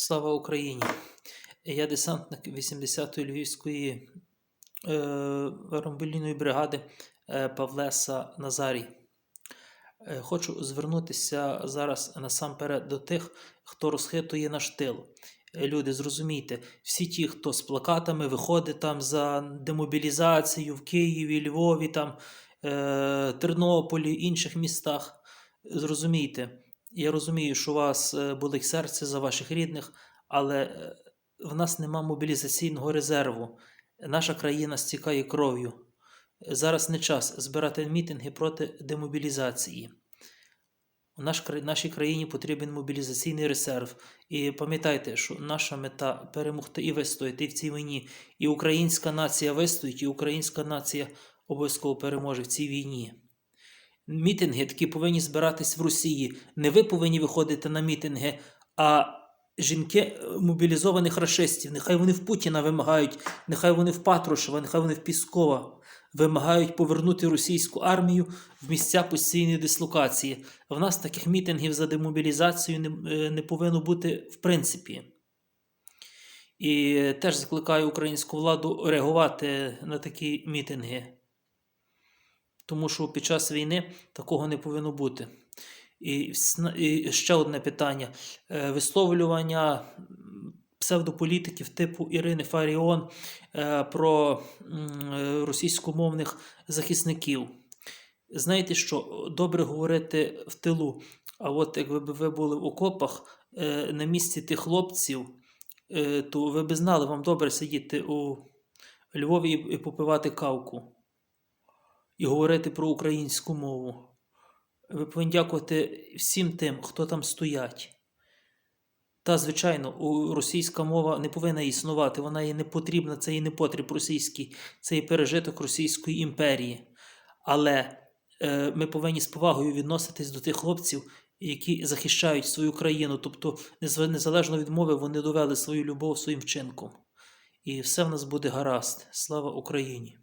Слава Україні! Я десантник 80-ї Львівської е, аеромобільної бригади е, Павлеса Назарій. Е, Хочу звернутися зараз насамперед до тих, хто розхитує наш тил. Е, Люди, зрозумійте, всі ті, хто з плакатами виходить там за демобілізацію в Києві, Львові, там, е, Тернополі, інших містах, зрозумійте, я розумію, що у вас е, болить серце за ваших рідних, але е, в нас нема мобілізаційного резерву. Наша країна стікає кров'ю. Зараз не час збирати мітинги проти демобілізації. У нашій країні потрібен мобілізаційний резерв. І пам'ятайте, що наша мета перемогти і вистояти в цій війні. І українська нація вистоїть, і українська нація обов'язково переможе в цій війні. Мітинги такі повинні збиратись в Росії. Не ви повинні виходити на мітинги, а жінки е, мобілізованих рашистів. Нехай вони в Путіна вимагають, нехай вони в Патрушева, нехай вони в Піскова вимагають повернути російську армію в місця постійної дислокації. В нас таких мітингів за демобілізацію не, е, не повинно бути в принципі. І теж закликаю українську владу реагувати на такі мітинги. Тому що під час війни такого не повинно бути. І, і ще одне питання: Е, висловлювання псевдополітиків типу Ірини Фаріон е, про е, російськомовних захисників. Знаєте що, добре говорити в тилу, а от якби ви були в окопах на місці тих хлопців, то ви б знали, вам добре сидіти у Львові і попивати кавку і говорити про українську мову. Ви повинні дякувати всім тим, хто там стоять. Та, звичайно, російська мова не повинна існувати, вона їй не потрібна, це їй не потріб російський, це є пережиток Російської імперії. Але е, ми повинні з повагою відноситись до тих хлопців, які захищають свою країну. Тобто, незалежно від мови, вони довели свою любов своїм вчинком. І все в нас буде гаразд. Слава Україні!